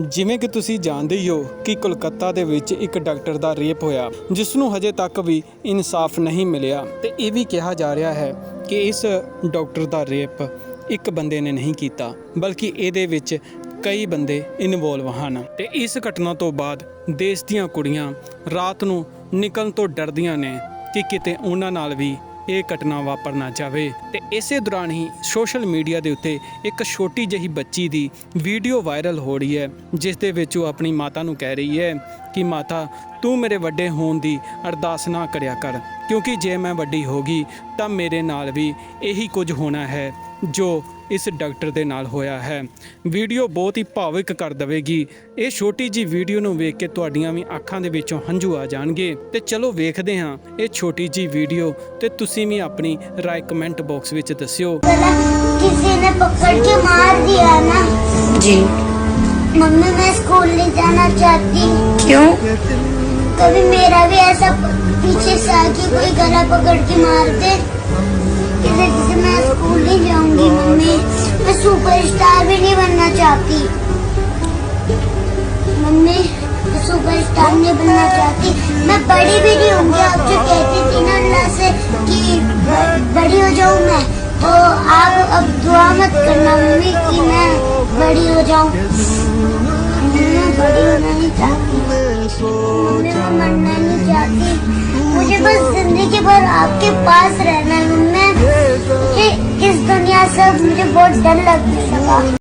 ਜਿਵੇਂ ਕਿ ਤੁਸੀਂ ਜਾਣਦੇ ਹੀ ਹੋ ਕਿ ਕੋਲਕਾਤਾ ਦੇ ਵਿੱਚ ਇੱਕ ਡਾਕਟਰ ਦਾ ਰੇਪ ਹੋਇਆ ਜਿਸ ਨੂੰ ਹਜੇ ਤੱਕ ਵੀ ਇਨਸਾਫ ਨਹੀਂ ਮਿਲਿਆ। ਤੇ ਇਹ ਵੀ ਕਿਹਾ ਜਾ ਰਿਹਾ ਹੈ ਕਿ ਇਸ ਡਾਕਟਰ ਦਾ ਰੇਪ ਇੱਕ ਬੰਦੇ ਨੇ ਨਹੀਂ ਕੀਤਾ, ਬਲਕਿ ਇਹਦੇ ਵਿੱਚ ਕਈ ਬੰਦੇ ਇਨਵੋਲਵ ਹਨ। ਤੇ ਇਸ ਘਟਨਾ ਤੋਂ ਬਾਅਦ ਦੇਸ਼ ਦੀਆਂ ਕੁੜੀਆਂ ਰਾਤ ਨੂੰ ਨਿਕਲਣ ਤੋਂ ਡਰਦੀਆਂ ਨੇ ਕਿ ਕਿਤੇ ਉਹਨਾਂ ਨਾਲ ਵੀ ਇਹ ਘਟਨਾ ਵਾਪਰ ਨਾ ਜਾਵੇ। ਤੇ ਇਸੇ ਦੌਰਾਨ ਹੀ ਸੋਸ਼ਲ ਮੀਡੀਆ ਦੇ ਉੱਤੇ ਇੱਕ ਛੋਟੀ ਜਿਹੀ ਬੱਚੀ ਦੀ ਵੀਡੀਓ ਵਾਇਰਲ ਹੋ ਰਹੀ ਹੈ, ਜਿਸ ਦੇ ਵਿੱਚ ਉਹ ਆਪਣੀ ਮਾਤਾ ਨੂੰ ਕਹਿ ਰਹੀ ਹੈ ਕਿ, ਮਾਤਾ, ਤੂੰ ਮੇਰੇ ਵੱਡੇ ਹੋਣ ਦੀ ਅਰਦਾਸ ਨਾ ਕਰਿਆ ਕਰ। ਕਿਉਂਕਿ ਜੇ ਮੈਂ ਵੱਡੀ ਹੋ ਗਈ, ਤਾਂ ਮੇਰੇ ਨਾਲ ਵੀ ਇਹੀ ਕੁਝ ਹੋਣਾ ਹੈ, ਜੋ ਇਸ ਡਾਕਟਰ ਦੇ ਨਾਲ ਹੋਇਆ ਹੈ ਵੀਡੀਓ ਬਹੁਤ ਹੀ ਭਾਵੁਕ ਕਰ ਦੇਵੇਗੀ ਇਹ ਛੋਟੀ ਜੀ ਵੀਡੀਓ ਨੂੰ ਵੇਖ ਕੇ ਤੁਹਾਡੀਆਂ ਵੀ ਅੱਖਾਂ ਦੇ ਵਿੱਚੋਂ ਹੰਝੂ ਆ ਜਾਣਗੇ ਤੇ ਚਲੋ ਵੇਖਦੇ ਹਾਂ ਇਹ ਛੋਟੀ ਜੀ ਵੀਡੀਓ ਤੇ ਤੁਸੀਂ ਵੀ ਆਪਣੀ ਰਾਏ ਕਮੈਂਟ ਬਾਕਸ ਵਿੱਚ ਦੱਸਿਓ गला किसी ने पकड़ के मार दिया ना जी मम्मी मैं स्कूल नहीं जाना चाहती क्यों कभी मेरा भी ऐसा पीछे से आके कोई गला पकड़ के मार दे सुपरस्टार भी नहीं बनना चाहती। मम्मी मैं सुपरस्टार नहीं बनना चाहती। मैं बड़ी भी नहीं होंगी, आप जो कहती थी ना अल्लाह से कि बड़ी हो जाऊँ मैं तो आप अब दुआ मत करना मम्मी कि मैं बड़ी हो जाऊँ। मैं मैं मुझे बस ज़िंदगी भर आपके पास रहना है, मम्मी। इस दुनिया से म्हणजे बहुत द्यायला लागली सगळं